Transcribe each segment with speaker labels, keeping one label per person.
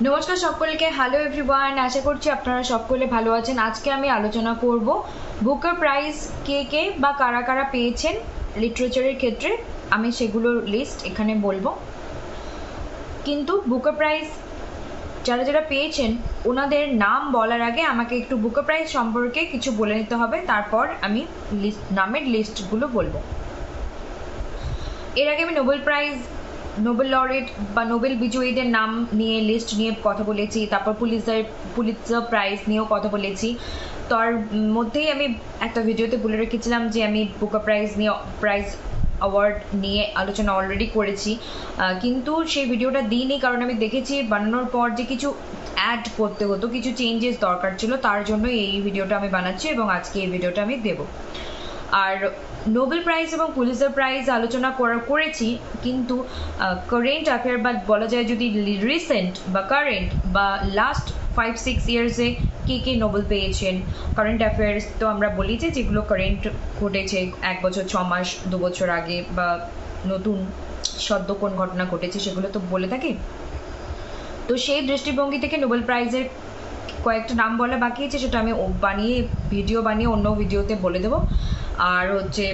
Speaker 1: নমস্কার সকলকে। Hello everyone আশা করছি আপনারা সকলে ভালো আছেন। আজকে আমি আলোচনা করব বুকার প্রাইজ কে কে বা কারা কারা পেয়েছেন লিটারেচারের ক্ষেত্রে। আমি সেগুলোর লিস্ট এখানে বলব। কিন্তু বুকার প্রাইজ যারা যারা পেয়েছেন, ওনাদের নাম বলার আগে আমাকে একটু বুকার প্রাইজ সম্পর্কে কিছু বলে নিতে হবে। তারপর আমি লিস্ট নামের লিস্টগুলো বলব। এর আগে আমি নোবেল প্রাইজ নোবেল লরেট বা নোবেল বিজয়ীদের নাম নিয়ে লিস্ট নিয়ে কথা বলেছি, তারপর পুলিশার পুলিৎজার প্রাইজ নিয়েও কথা বলেছি। তার মধ্যেই আমি একটা ভিডিওতে বলে রেখেছিলাম যে আমি বুকা প্রাইজ নিয়ে প্রাইজ অ্যাওয়ার্ড নিয়ে আলোচনা অলরেডি করেছি। কিন্তু সেই ভিডিওটা দিইনি কারণ আমি দেখেছি বানানোর পর যে কিছু অ্যাড করতে হতো, কিছু চেঞ্জেস দরকার ছিল, তার জন্য এই ভিডিওটা আমি বানাচ্ছি এবং আজকে এই ভিডিওটা আমি দেবো। আর নোবেল প্রাইজ এবং পুলিশের প্রাইজ আলোচনা করা করেছি, কিন্তু কারেন্ট অ্যাফেয়ার বা বলা যায় যদি রিসেন্ট বা কারেন্ট বা লাস্ট ফাইভ সিক্স ইয়ার্সে কে কে নোবেল পেয়েছেন? কারেন্ট অ্যাফেয়ার্স তো আমরা বলি যে, যেগুলো কারেন্ট ঘটেছে এক বছর, ছ মাস, দু বছর আগে বা নতুন সদ্য কোন ঘটনা ঘটেছে সেগুলো তো বলে থাকি। তো সেই দৃষ্টিভঙ্গি থেকে নোবেল প্রাইজের কয়েকটা নাম বলে বাকি আছে, সেটা আমি বানিয়ে ভিডিও বানিয়ে অন্য ভিডিওতে বলে দেবো। আর হচ্ছে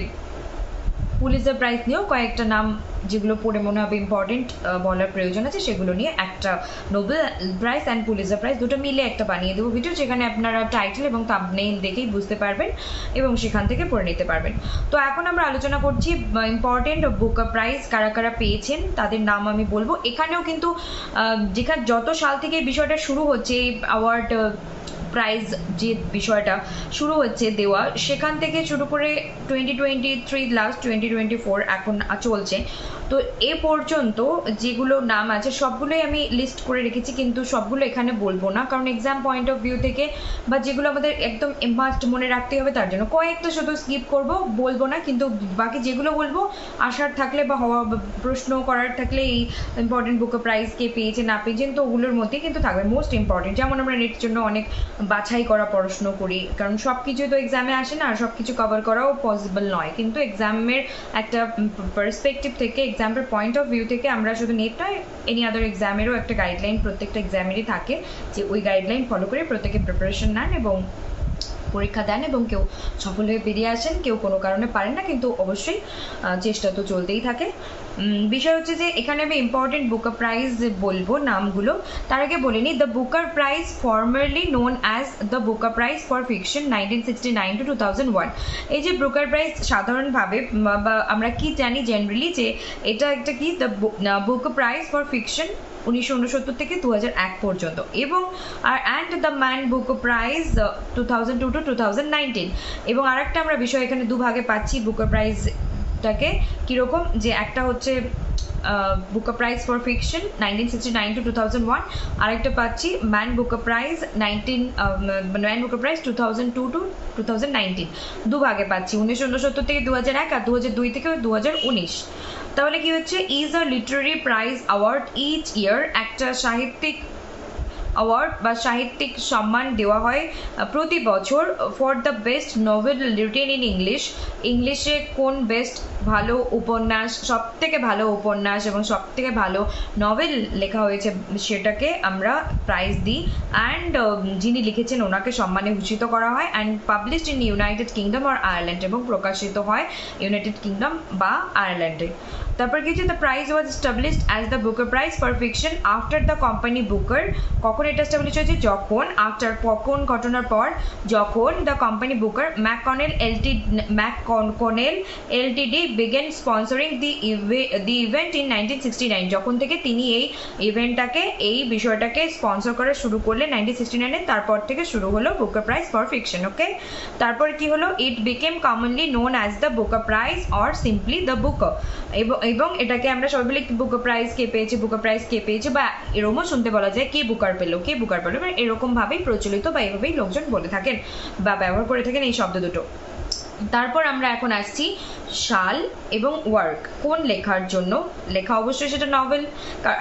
Speaker 1: পুলিশের প্রাইস নিয়েও কয়েকটা নাম যেগুলো পড়ে মনে হবে ইম্পর্টেন্ট বলার প্রয়োজন আছে, সেগুলো নিয়ে একটা নোবেল প্রাইজ অ্যান্ড পুলিশের প্রাইজ দুটো মিলে একটা বানিয়ে দেবো ভিডিও যেখানে আপনারা টাইটেল এবং থাম্বনেইল দেখেই বুঝতে পারবেন এবং সেখান থেকে পড়ে নিতে পারবেন। তো এখন আমরা আলোচনা করছি ইম্পর্টেন্ট বুক প্রাইজ কারা কারা পেয়েছেন, তাদের নাম আমি বলব। এখানেও কিন্তু যেখানে যত সাল থেকে বিষয়টা শুরু হচ্ছে, এই অ্যাওয়ার্ড প্রাইজ যে বিষয়টা শুরু হচ্ছে দেওয়া। সেখান থেকে শুরু করে twenty twenty three last twenty twenty four এখন চলছে। তো এ পর্যন্ত যেগুলো নাম আছে, সবগুলোই আমি লিস্ট করে রেখেছি, কিন্তু সবগুলো এখানে বলব না। কারণ এক্সাম পয়েন্ট অফ ভিউ থেকে বা যেগুলো আমাদের একদম মাস্ট মনে রাখতে হবে, তার জন্য কয়েকটা শুধু স্কিপ করব, বলব না, কিন্তু বাকি যেগুলো বলব, আসার থাকলে বা হওয়া, প্রশ্ন করার থাকলে এই ইম্পর্টেন্ট বুক প্রাইজ কে পেয়েছে, না পেয়েছেন তো ওগুলোর মধ্যেই কিন্তু থাকবে মোস্ট ইম্পর্টেন্ট যেমন আমরা নেটের জন্য অনেক বাছাই করা পড়াশুনো করি, কারণ সব কিছুই তো এক্সামে আসে না, আর সব কিছু কভার করাও পসিবল নয়। কিন্তু এক্সামের একটা পার্সপেক্টিভ থেকে এক্সামের পয়েন্ট অফ ভিউ থেকে আমরা শুধু নেট নয় এনি আদার এক্সামেরও একটা গাইডলাইন প্রত্যেকটা এক্সামেরই থাকে যে ওই গাইডলাইন ফলো করে প্রত্যেকে প্রিপারেশন নেন এবং পরীক্ষা দেন এবং কেউ সফল হয়ে বেরিয়ে আসেন, কেউ কোনো কারণে পারেন না, কিন্তু অবশ্যই চেষ্টা তো চলতেই থাকে। বিষয় হচ্ছে যে এখানে আমি ইম্পর্টেন্ট বুকার প্রাইজ বলব নামগুলো, তার আগে বলে নিই the Booker prize formerly known as the Booker prize for fiction nineteen sixty nine to two thousand one এই যে বুকার প্রাইজ সাধারণভাবে বা- আমরা কি জানি জেনারেলি যে এটা একটা কি? The Booker prize for fiction উনিশশো উনসত্তর থেকে দু পর্যন্ত। এবং, আর and the Man Booker prize two thousand two to two thousand nineteen এবং আরেকটা আমরা বিষয় এখানে দুভাগে পাচ্ছি বুকার প্রাইজটাকে কীরকম? যে একটা হচ্ছে Booker prize for fiction nineteen sixty nine to two thousand one আরেকটা পাচ্ছি Man Booker prize nineteen Man Booker prize two thousand two to two thousand nineteen দুভাগে পাচ্ছি উনিশশো উনসত্তর থেকে দু হাজার এক আর দু হাজার দুই থেকে দু হাজার উনিশ। তাহলে কি হচ্ছে? Is a literary prize award each year একটা সাহিত্যিক অ্যাওয়ার্ড বা সাহিত্যিক সম্মান দেওয়া হয় প্রতি বছর for the best novel written in English ইংলিশে কোন বেস্ট ভালো উপন্যাস সব থেকে ভালো উপন্যাস এবং সব থেকে ভালো নভেল লেখা হয়েছে সেটাকে আমরা প্রাইজ দিই। অ্যান্ড যিনি লিখেছেন ওনাকে সম্মানে ভূষিত করা হয়। And published in United Kingdom R Ireland এবং প্রকাশিত হয় ইউনাইটেড কিংডম বা আয়ারল্যান্ডে হচ্ছে the prize was established as the Booker prize for fiction after the company Booker কখন এটা এস্টাবলিশ হয়েছে? যখন আফটার কখন ঘটনার পর? যখন the company Booker McConnell LT McConnell LTD began sponsoring the the event in nineteen sixty nine যখন থেকে তিনি এই ইভেন্টটাকে এই বিষয়টাকে স্পন্সর করা শুরু করলেন নাইনটিন সিক্সটি নাইনে তারপর থেকে শুরু হলো Booker prize for fiction okay তারপর কি হলো? It became commonly known as the Booker prize or simply the Booker এবং এটাকে আমরা সবাই বলি বুকার প্রাইজ কে পেয়েছে বুকার প্রাইজ কে পেয়েছে বা এরকমও শুনতে বলা যায় কে বুকার পেল, কে বুকার পেল মানে এরকম ভাবেই প্রচলিত বা এভাবেই লোকজন বলে থাকেন বা ব্যবহার করে থাকেন এই শব্দ দুটো। তারপর আমরা এখন আসছি সাল এবং ওয়ার্ক। কোন লেখার জন্য? লেখা অবশ্যই সেটা নভেল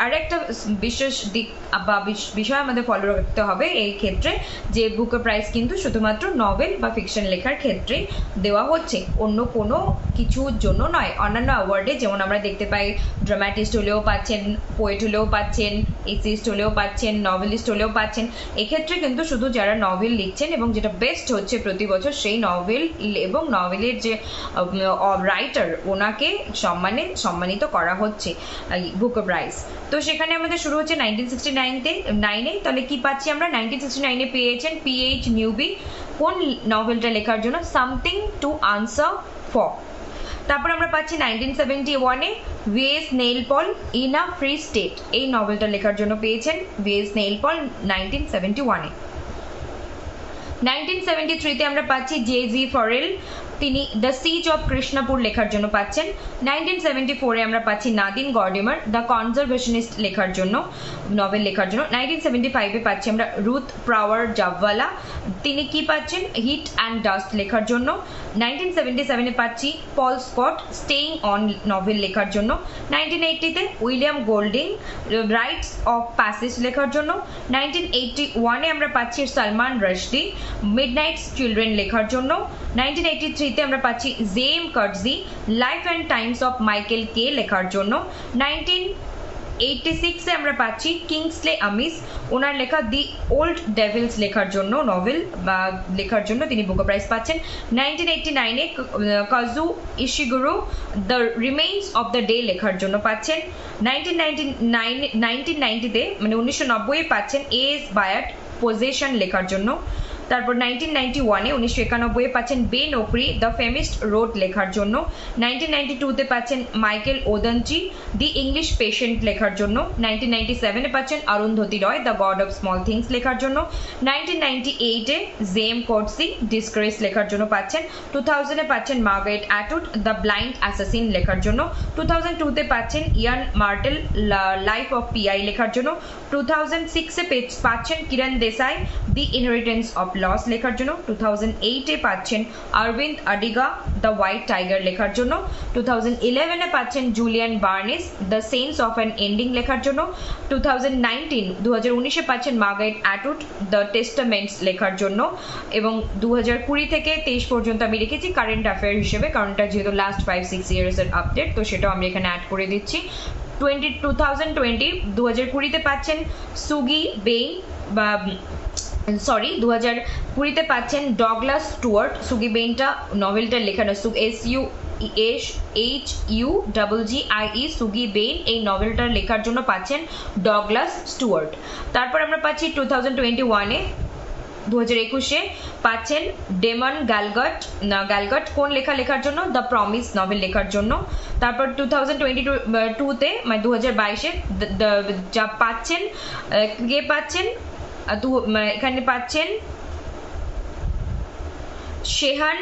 Speaker 1: আর একটা বিশেষ দিক বা বিষয় আমাদের ফলো রাখতে হবে এই ক্ষেত্রে যে বুকের প্রাইস কিন্তু শুধুমাত্র নভেল বা ফিকশন লেখার ক্ষেত্রে দেওয়া হচ্ছে। অন্য কোনো কিছুর জন্য নয়। অন্যান্য অ্যাওয়ার্ডে যেমন আমরা দেখতে পাই ড্রামাটিস্ট হলেও পাচ্ছেন পোয়েট হলেও পাচ্ছেন এসিস্ট হলেও পাচ্ছেন নভেলিস্ট হলেও পাচ্ছেন। এক্ষেত্রে কিন্তু শুধু যারা নভেল লিখছেন এবং যেটা বেস্ট হচ্ছে প্রতি বছর সেই নভেল এবং নভেলের যে রাইটার ওনাকে সম্মানে, সম্মানিত করা হচ্ছে বুক প্রাইজ তো সেখানে আমাদের শুরু হচ্ছে নাইনটিন সিক্সটি নাইনতে নাইনে তাহলে কি পাচ্ছি আমরা? নাইনটিন সিক্সটি নাইনে পেয়েছেন পিএইচ নিউবি কোন নভেলটা লেখার জন্য? সামথিং টু আনসার ফর তারপর আমরা পাচ্ছি নাইনটিন সেভেন্টি ওয়ানে VS Naipaul in a free state এই নভেলটা লেখার জন্য পেয়েছেন VS Naipaul nineteen seventy ওয়ানে নাইনটিন সেভেন্টি থ্রিতে আমরা পাচ্ছি J G Farrell the siege of of কৃষ্ণপুর লেখার জন্য পাচ্ছেন। নাইনটিন সেভেন্টি ফোরে আমরা পাচ্ছি নাদিন গর্ডিমার দ্য কনজারভেশনিস্ট লেখার জন্য নভেল লেখার জন্য। নাইনটিন সেভেন্টি ফাইভে পাচ্ছি আমরা রুথ প্রাওয়ার জাভওয়ালা তিনি কি পাচ্ছেন? হিট অ্যান্ড ডাস্ট লেখার জন্য। নাইনটিন সেভেন্টি সেভেনে পাচ্ছি Paul Scott, staying on novel লেখার জন্য। Nineteen এইটিতে William Golding, rites of passage লেখার জন্য। নাইনটিন এইটি ওয়ানে আমরা পাচ্ছি Salman Rushdie midnight's children লেখার জন্য। নাইনটিন এইটি থ্রিতে আমরা পাচ্ছি J M Coetzee life and times of Michael K লেখার জন্য। নাইনটিন এইটি সিক্সে আমরা পাচ্ছি কিংসলে আমিস ওনার লেখা দি ওল্ড ডেভিলস লেখার জন্য নভেল বা লেখার জন্য তিনি বুক প্রাইজ পাচ্ছেন। নাইনটিন এইটি নাইনে Kazuo Ishiguro the remains of the day লেখার জন্য পাচ্ছেন। নাইনটিন নাইনটি নাইন নাইনটিন নাইনটিতে মানে উনিশশো নব্বইয়ে পাচ্ছেন এ এস বায়াট পজেশন লেখার জন্য। তারপর নাইনটিন নাইনটি ওয়ানে উনিশশো একানব্বইয়ে পাচ্ছেন বে নোকরি দ্য ফেমিস্ট রোড লেখার জন্য। নাইনটিন নাইনটি টুতে পাচ্ছেন মাইকেল ওদনচি দি ইংলিশ পেশেন্ট লেখার জন্য। নাইনটিন নাইনটি সেভেনে পাচ্ছেন Arundhati Roy the god of small things লেখার জন্য। নাইনটিন নাইনটি এইটে জেম কোটসি ডিসক্রেস লেখার জন্য পাচ্ছেন। টু থাউজেন্ডে পাচ্ছেন Margaret Atwood the blind assassin লেখার জন্য। টু থাউজেন্ড টুতে পাচ্ছেন Yann Martel life of Pi লেখার জন্য। টু থাউজেন্ড সিক্সে পাচ্ছেন Kiran Desai the inheritance of loss লেখার জন্য টু থাউজেন্ড এইটে পাচ্ছেন Aravind Adiga the white tiger লেখার জন্য টু থাউজেন্ড ইলেভেনে পাচ্ছেন Julian Barnes the sense of an ending লেখার জন্য টু থাউজেন্ড নাইনটিন দু হাজার উনিশে পাচ্ছেন মার্গারেট অ্যাটুট দ্য টেস্টামেন্টস লেখার জন্য, এবং দু হাজার কুড়ি থেকে তেইশ পর্যন্ত আমি রেখেছি কারেন্ট অ্যাফেয়ার হিসেবে, কারণ এটা যেহেতু লাস্ট ফাইভ সিক্স ইয়ার্সের আপডেট তো সেটাও আমি এখানে অ্যাড করে দিচ্ছি। টোয়েন্টি টু থাউজেন্ড টোয়েন্টি দু হাজার কুড়িতে পাচ্ছেন সুগি বেইন বা সরি দু হাজার কুড়িতে পাচ্ছেন ডগলাস স্টুয়ার্ট, সুগি বেইনটা নভেলটা লেখানো সু S U S H U double G I E Shuggie Bain, এই নভেলটা লেখার জন্য পাচ্ছেন ডগলাস স্টুয়ার্ট। তারপর আমরা পাচ্ছি টু থাউজেন্ড টোয়েন্টি ওয়ানে দু হাজার একুশে পাচ্ছেন ডেমন গ্যালগট গ্যালগট কোন লেখা লেখার জন্য? দ্য প্রমিস নভেল লেখার জন্য। তারপর টু থাউজেন্ড টোয়েন্টি টু টুতে মানে দু হাজার বাইশে যা পাচ্ছেন কে পাচ্ছেন? দু- মানে এখানে পাচ্ছেন Shehan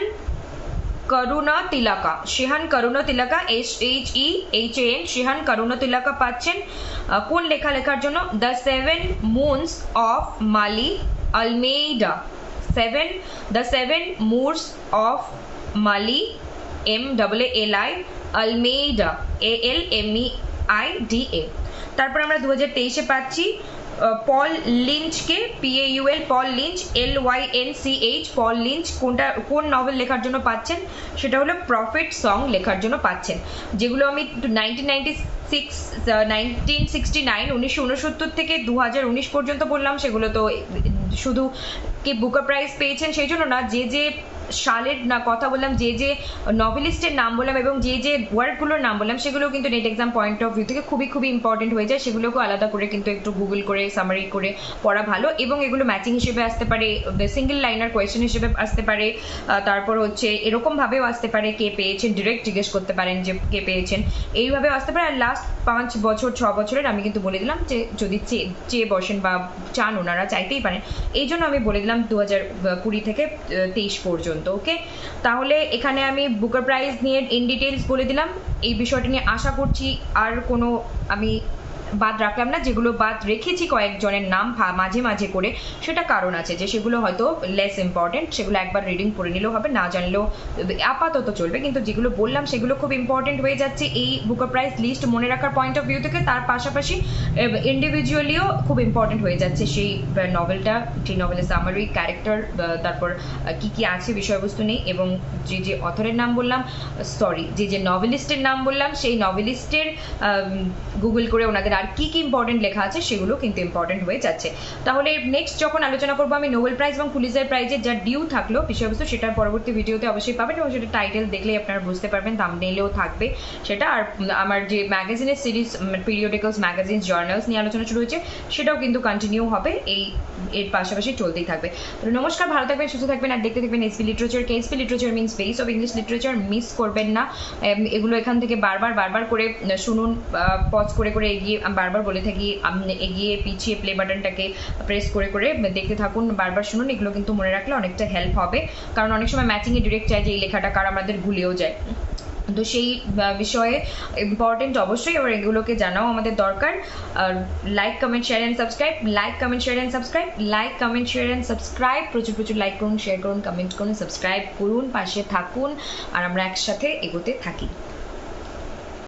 Speaker 1: Karunatilaka Shehan Karunatilaka S H E H N Shehan Karunatilaka পাচ্ছেন আহ, কোন লেখা লেখার জন্য the seven moons of Maali Almeida seven the seven moons of Maali M double L I Almeida A L M E I D A তারপর আমরা দু হাজার তেইশে পাচ্ছি Paul লিঞ্চকে PA UL Paul Lynch L Y N C H Paul Lynch, কোনটা, কোন novel লেখার জন্য পাচ্ছেন? সেটা হলো প্রফিট সং লেখার জন্য পাচ্ছেন। যেগুলো আমি nineteen ninety six nineteen sixty nine উনিশশো উনসত্তর থেকে দু হাজার উনিশ পর্যন্ত বললাম, সেগুলো তো শুধু কি বুকার প্রাইজ পেয়েছেন সেই জন্য না, যে যে সালের না কথা বললাম, যে যে নভেলিস্টের নাম বললাম এবং যে যে ওয়ার্ডগুলোর নাম বললাম সেগুলো কিন্তু NET exam point of view থেকে খুবই খুবই ইম্পর্টেন্ট হয়ে যায়। সেগুলোকেও আলাদা করে কিন্তু একটু গুগল করে সামারি করে পড়া ভালো এবং এগুলো ম্যাচিং হিসেবে আসতে পারে সিঙ্গেল লাইনার কোয়েশ্চেন হিসেবে আসতে পারে তারপর হচ্ছে এরকমভাবেও আসতে পারে কে পেয়েছেন ডিরেক্ট জিজ্ঞেস করতে পারেন যে কে পেয়েছেন, এইভাবেও আসতে পারে। আর লাস্ট পাঁচ বছর, ছ বছরের আমি কিন্তু বলে দিলাম যে যদি চেয়ে চেয়ে বসেন বা চান ওনারা, চাইতেই পারেন। এই জন্য আমি বলে দিলাম দু হাজার কুড়ি থেকে তেইশ পর্যন্ত। ওকে তাহলে এখানে আমি বুকার প্রাইজ নিয়ে ইন ডিটেলস বলে দিলাম। এই বিষয়টি নিয়ে আশা করছি আর কোনো আমি বাদ রাখলাম না, যেগুলো বাদ রেখেছি কয়েকজনের নাম মাঝে মাঝে করে, সেটা কারণ আছে যে সেগুলো হয়তো লেস ইম্পর্টেন্ট সেগুলো একবার রিডিং করে নিলেও হবে, না জানলেও আপাতত চলবে, কিন্তু যেগুলো বললাম সেগুলো খুব ইম্পর্টেন্ট হয়ে যাচ্ছে। এই বুকার প্রাইস লিস্ট মনে রাখার পয়েন্ট অফ ভিউ থেকে তার পাশাপাশি ইন্ডিভিজুয়ালিও খুব ইম্পর্টেন্ট হয়ে যাচ্ছে সেই নভেলটা সেই নভেলের সামারি ক্যারেক্টার তারপর কি কি আছে বিষয়বস্তু নেই, এবং যে যে অথরের নাম বললাম সরি যে যে নভেলিস্টের নাম বললাম, সেই নভেলিস্টের গুগল করে ওনাদের কি কি ইম্পর্টেন্ট লেখা আছে সেগুলো কিন্তু ইম্পর্টেন্ট হয়ে যাচ্ছে। তাহলে নেক্সট যখন আলোচনা করব আমি নোবেল প্রাইজ এবং পুলিশের প্রাইজের যা ডিউ থাকল বিষয়বস্তু সেটার পরবর্তী ভিডিওতে অবশ্যই পাবেন এবং সেটা টাইটেল দেখলেই আপনারা বুঝতে পারবেন থাম্বনেইলেও থাকবে সেটা। আর আমার যে ম্যাগাজিনের সিরিজ পিরিয়ডিক্যালস ম্যাগাজিন জার্নালস নিয়ে আলোচনা শুরু হয়েছে, সেটাও কিন্তু কন্টিনিউ হবে। এই, এর পাশাপাশি চলতেই থাকবে। নমস্কার, ভালো থাকবেন, সুস্থ থাকবেন আর দেখতে থাকবেন SP literature K SP literature means base of English literature miss করবেন না। এগুলো এখান থেকে বারবার বারবার করে শুনুন পজ করে করে এগিয়ে আমি বারবার বলে থাকি এগিয়ে পিছিয়ে প্লে বাটনটাকে প্রেস করে করে দেখতে থাকুন, বারবার শুনুন, এগুলো কিন্তু মনে রাখলে অনেকটা হেল্প হবে। কারণ অনেক সময় ম্যাচিংয়ে ডিরেক্ট চাই যে এই লেখাটা কার আমাদের ভুলেও যায়। তো সেই বিষয়ে ইম্পর্টেন্ট অবশ্যই এবার এগুলোকে জানাও আমাদের দরকার। আর like comment share and subscribe like comment share and subscribe like comment share and subscribe প্রচুর প্রচুর লাইক করুন শেয়ার করুন কমেন্ট করুন সাবস্ক্রাইব করুন, পাশে থাকুন, আর আমরা একসাথে এগোতে থাকি।